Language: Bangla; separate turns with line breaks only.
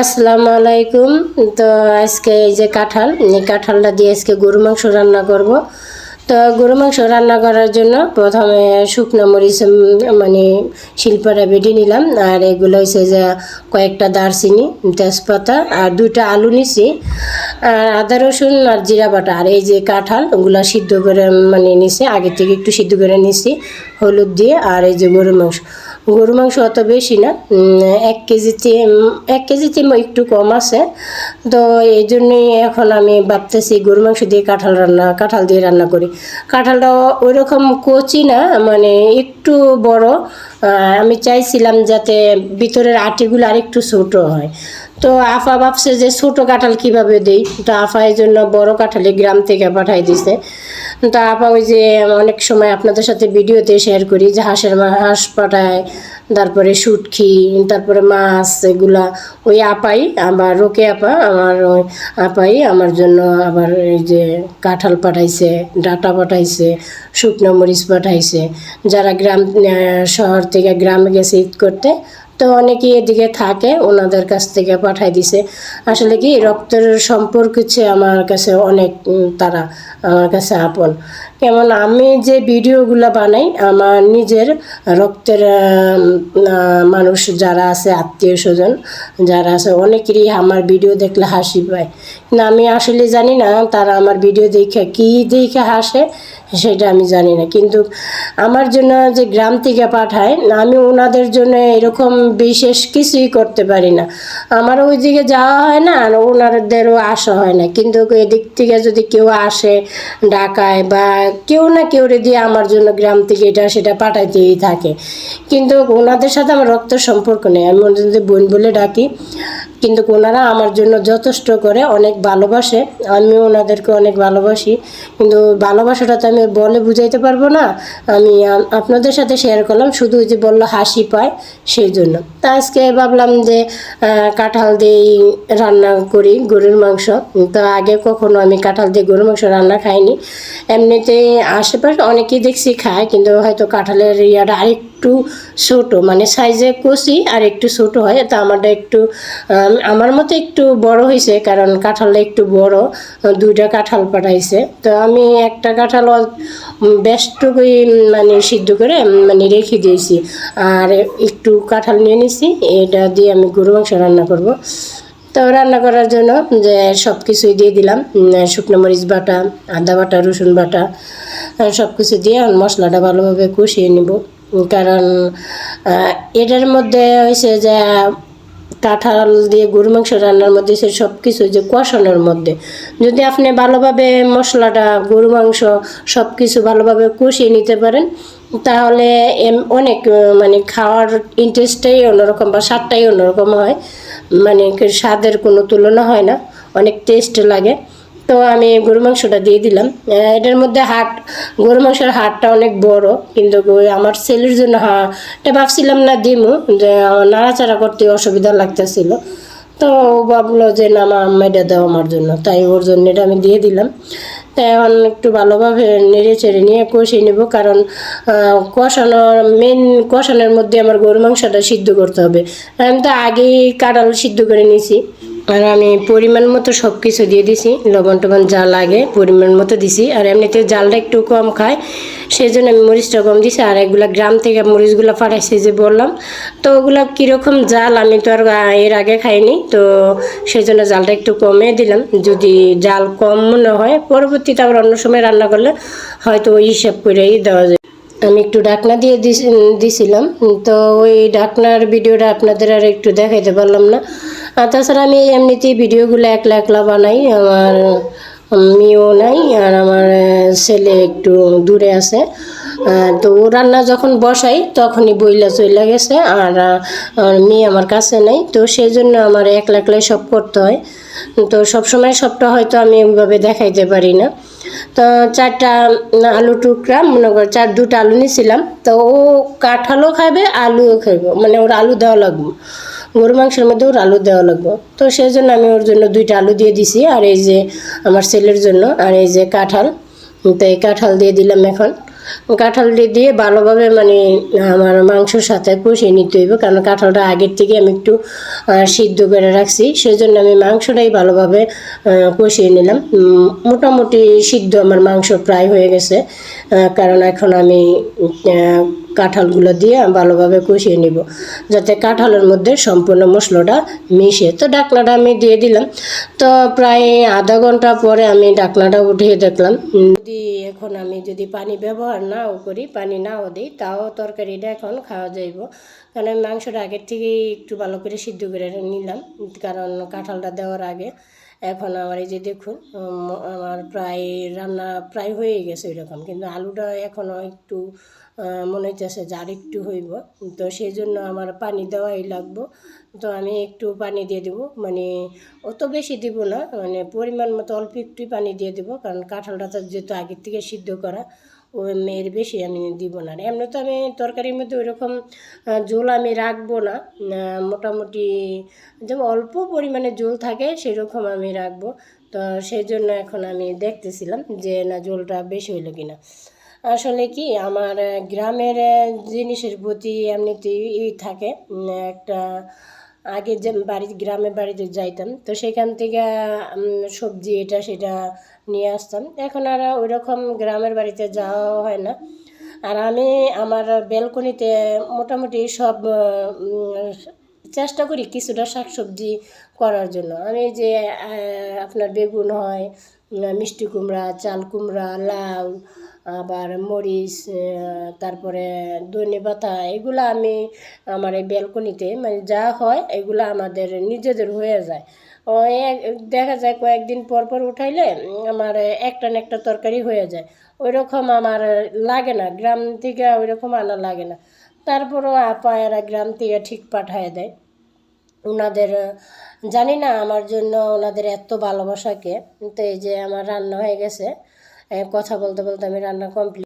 আসসালামু আলাইকুম। তো আজকে এই যে কাঁঠাল, এই কাঁঠালটা দিয়ে আজকে গরু মাংস রান্না করব। তো গরু মাংস রান্না করার জন্য প্রথমে শুকনো মরিচ মানে শিল্পটা বেটে নিলাম। আর এগুলো হচ্ছে যে কয়েকটা দারচিনি, তেজপাতা আর দুইটা আলু নিছি। আর আদা, রসুন আর জিরা বাটা। আর এই যে কাঁঠাল, ওগুলো সিদ্ধ করে মানে নিছি। আগে থেকে একটু সিদ্ধ করে নিছি, হলুদ দিয়ে। আর এই যে গরু মাংস। গরু মাংস অত বেশি না। এক কেজিতে এক কেজিতে একটু কম আছে। তো এই জন্যই এখন আমি ভাবতেছি গরু মাংস দিয়ে কাঁঠাল রান্না, কাঁঠাল দিয়ে রান্না করি। কাঁঠালটা ওই রকম কচি না মানে একটু বড়। আমি চাইছিলাম যাতে ভিতরের আটিগুলো আর একটু ছোটো হয়। তো আফা ভাবছে যে ছোট কাঁঠাল কীভাবে দেই? তো আফা এই জন্য বড় কাঁঠালে গ্রাম থেকে পাঠাই দিছে। তো আপা ওই যে অনেক সময় আপনাদের সাথে ভিডিওতে শেয়ার করি যে হাঁসের মা- হাঁস পাঠায়, তারপরে শুটকি, তারপরে মাছ এগুলা। ওই আপাই, আবার রোকে আপা, আমার ওই আপাই, আমার জন্য আবার এই যে কাঁঠাল পাঠাইছে, ডাটা পাঠাইছে, শুকনো মরিচ পাঠাইছে। যারা গ্রাম শহর থেকে গ্রামে গেছে ঈদ করতে তো অনেকেই এদিকে থাকে, ওনাদের কাছ থেকে পাঠাই দিছে। আসলে কি, রক্তের সম্পর্ক হচ্ছে আমার কাছে অনেক তারা আমার কাছে আপন। কেমন, আমি যে ভিডিওগুলো বানাই, আমার নিজের রক্তের মানুষ যারা আছে, আত্মীয় স্বজন যারা আছে, অনেকেরই আমার ভিডিও দেখলে হাসি পায়। না আমি আসলে জানি না, তারা আমার ভিডিও দেখে কী দেখে হাসে সেটা আমি জানি না। কিন্তু আমার জন্য যে গ্রাম থেকে পাঠায়, আমি ওনাদের জন্য এরকম বিশেষ কিছুই করতে পারি না। আমার ওই দিকে যাওয়া হয় না আর ওনাদেরও আসা হয় না। কিন্তু এদিক থেকে যদি কেউ আসে ঢাকায় বা কেউ না কেউ দিয়ে আমার জন্য গ্রাম থেকে এটা সেটা পাঠাইতেই থাকে। কিন্তু ওনাদের সাথে আমার রক্ত সম্পর্ক নেই। আমি ওনাদের বোন বলে ডাকি। কিন্তু ওনারা আমার জন্য যথেষ্ট করে অনেক ভালোবাসে। আমি ওনাদেরকে অনেক ভালোবাসি। কিন্তু ভালোবাসাটা তো আমি বলে বুঝাইতে পারব না। আমি আপনাদের সাথে শেয়ার করলাম, শুধু যে বলল হাসি পায় সেই জন্য। তা আজকে ভাবলাম যে কাঁঠাল দিয়েই রান্না করি গরুর মাংস। তো আগে কখনো আমি কাঁঠাল দিয়ে গরুর মাংস রান্না খাইনি। এমনিতে আশেপাশে অনেকেই দেখছি খায়, কিন্তু হয়তো কাঁঠালের ইয়াটা আরেকটু ছোট মানে সাইজে কষি আর একটু ছোট হয়, তা আমারটা একটু আমার মতো একটু বড় হয়েছে, কারণ কাঁঠালটা একটু বড়, দুইটা কাঁঠাল পাঠাইছে। তো আমি একটা কাঁঠাল বেশটুকুই মানে সিদ্ধ করে মানে রেখে দিয়েছি। আর একটু কাঁঠাল নিয়ে নিছি, এটা দিয়ে আমি গরু মাংস রান্না করব। তো রান্না করার জন্য, যে সব কিছুই দিয়ে দিলাম শুকনো মরিচ বাটা, আদা বাটা, রসুন বাটা সব কিছু দিয়ে মশলাটা ভালোভাবে কষিয়ে নিব। কারণ এটার মধ্যে হয়েছে যে কাঁঠাল দিয়ে গরু মাংস রান্নার মধ্যে সে সব কিছু যে কষানোর মধ্যে। যদি আপনি ভালোভাবে মশলাটা, গরু মাংস সব কিছু ভালোভাবে কষিয়ে নিতে পারেন, তাহলে অনেক মানে খাওয়ার ইন্টারেস্টটাই অন্যরকম বা স্বাদটাই অন্যরকম হয়। মানে স্বাদের কোনো তুলনা হয় না, অনেক টেস্ট লাগে। তো আমি গরু মাংসটা দিয়ে দিলাম। এটার মধ্যে হাট গরু মাংসের হাটটা অনেক বড়, কিন্তু আমার ছেলের জন্য হাটটা ভাবছিলাম না দিমু, যে নাড়াচাড়া করতে অসুবিধা লাগতেছিল। তো ও ভাবলো যে, না, মা এটা দাও আমার জন্য। তাই ওর জন্য এটা আমি দিয়ে দিলাম। তাই এখন একটু ভালোভাবে নেড়ে চেড়ে নিয়ে কষিয়ে নেব, কারণ কষানোর মেন কষানোর মধ্যে আমার গরু মাংসটা সিদ্ধ করতে হবে। আমি তো আগেই কাঁঠাল সিদ্ধ করে নিয়েছি। আর আমি পরিমাণ মতো সব কিছু দিয়ে দিছি, লবণ টবণ যা লাগে পরিমাণ মতো দিছি। আর এমনিতে জালটা একটু কম খায় সেই জন্য আমি মরিচটা কম দিছি। আর এগুলা গ্রাম থেকে মরিচগুলো পাঠাইছি যে বললাম, তো ওগুলা কীরকম জাল আমি তো আর এর আগে খাইনি, তো সেই জন্য জালটা একটু কমে দিলাম। যদি জাল কম মনে হয়, পরবর্তীতে আবার অন্য সময় রান্না করলে হয়তো ওই হিসাব করেই দেওয়া যায়। আমি একটু ডাকনা দিয়ে দিছিলাম, তো ওই ডাকনার ভিডিওটা আপনাদের আর একটু দেখাইতে পারলাম না। আর তাছাড়া আমি এমনিতেই ভিডিওগুলো একলা একলা বানাই, আমার মেয়েও নাই আর আমার ছেলে একটু দূরে আছে। তো ও রান্না যখন বসাই তখনই বইলা চইলা গেছে আর মেয়ে আমার কাছে নেই। তো সেই জন্য আমার একলা একলাই সব করতে হয়। তো সবসময় সবটা হয়তো আমি ওইভাবে দেখাইতে পারি না। তো চারটা আলু টুকরা, মনে করো চার, দুটো আলু নিয়েছিলাম তো ও কাঁঠালও খাবে, আলুও খাইব। মানে ওর আলু দেওয়া লাগবে। গরু মাংসের মধ্যে ওর আলু দেওয়া লাগবে। তো সেই জন্য আমি ওর জন্য দুইটা আলু দিয়ে দিছি, আর এই যে আমার ছেলের জন্য, আর এই যে কাঁঠাল। তো এই কাঁঠাল দিয়ে দিলাম এখন। কাঁঠাল দিয়ে ভালোভাবে মানে আমার মাংসর সাথে কষিয়ে নিতে হইব, কারণ কাঁঠালটা আগের থেকে আমি একটু সিদ্ধ করে রাখছি। সেজন্য আমি মাংসটাই ভালোভাবে কষিয়ে নিলাম। মোটামুটি সিদ্ধ আমার মাংস প্রায় হয়ে গেছে কারণ এখন আমি কাঁঠালগুলো দিয়ে ভালোভাবে কষিয়ে নিব। যাতে কাঁঠালের মধ্যে সম্পূর্ণ মশলাটা মিশে। তো ডাকনাটা আমি দিয়ে দিলাম। তো প্রায় আধা ঘণ্টা পরে আমি ডাকনাটা উঠিয়ে দেখলাম। যদি এখন আমি যদি পানি ব্যবহার নাও করি, পানি নাও দিই, তাও তরকারিটা এখন খাওয়া যাইব। কারণ আমি মাংসটা আগের থেকেই একটু ভালো করে সিদ্ধ করে নিলাম। কারণ কাঁঠালটা দেওয়ার আগে এখন আমার এই যে দেখুন আমার প্রায় রান্না প্রায় হয়ে গেছে ওইরকম। কিন্তু আলুটা এখনও একটু মনে হইতেছে যে আর একটু হইব। তো সেই জন্য আমার পানি দেওয়াই লাগবো। তো আমি একটু পানি দিয়ে দেবো। মানে অত বেশি দিব না। মানে পরিমাণ মতো অল্প একটুই পানি দিয়ে দেবো। কারণ কাঁঠালটা তো যেহেতু আগের থেকে সিদ্ধ করা ও এর বেশি আমি দিব না। আর এমনি তো আমি তরকারির মধ্যে ওইরকম ঝোল আমি রাখব না। মোটামুটি যেমন অল্প পরিমাণে ঝোল থাকে সেরকম আমি রাখব। তো সেই জন্য এখন আমি দেখতেছিলাম যে না, ঝোলটা বেশি হইল কিনা। আসলে কি আমার গ্রামের জিনিসের প্রতি এমনিতেই থাকে একটা আগে যে বাড়ি, গ্রামে বাড়িতে যাইতাম, তো সেখান থেকে সবজি এটা সেটা নিয়ে আসতাম। এখন আর ওই রকম গ্রামের বাড়িতে যাওয়া হয় না। আর আমি আমার ব্যালকনিতে মোটামুটি সব চেষ্টা করি কিছুটা শাকসবজি করার জন্য। আমি যে আপনার বেগুন হয় মিষ্টি কুমড়া, চাল কুমড়া, লাউ, আবার মরিচ তারপরে ধনে পাতা, এগুলো আমি আমার এই ব্যালকনিতে মানে যা হয় এগুলো আমাদের নিজেদের হয়ে যায়। দেখা যায় কয়েকদিন পর পর উঠাইলে আমার একটা না একটা তরকারি হয়ে যায়। ওই রকম আমার লাগে না, গ্রাম থেকে ওই রকম আনা লাগে না। তারপরও আপা এরা গ্রাম থেকে ঠিক পাঠায় দেয়। ওনাদের জানি না আমার জন্য ওনাদের এত ভালোবাসাকে তো এই যে আমার রান্না হয়ে গেছে কথা বলতে বলতে আমি রান্না কমপ্লিট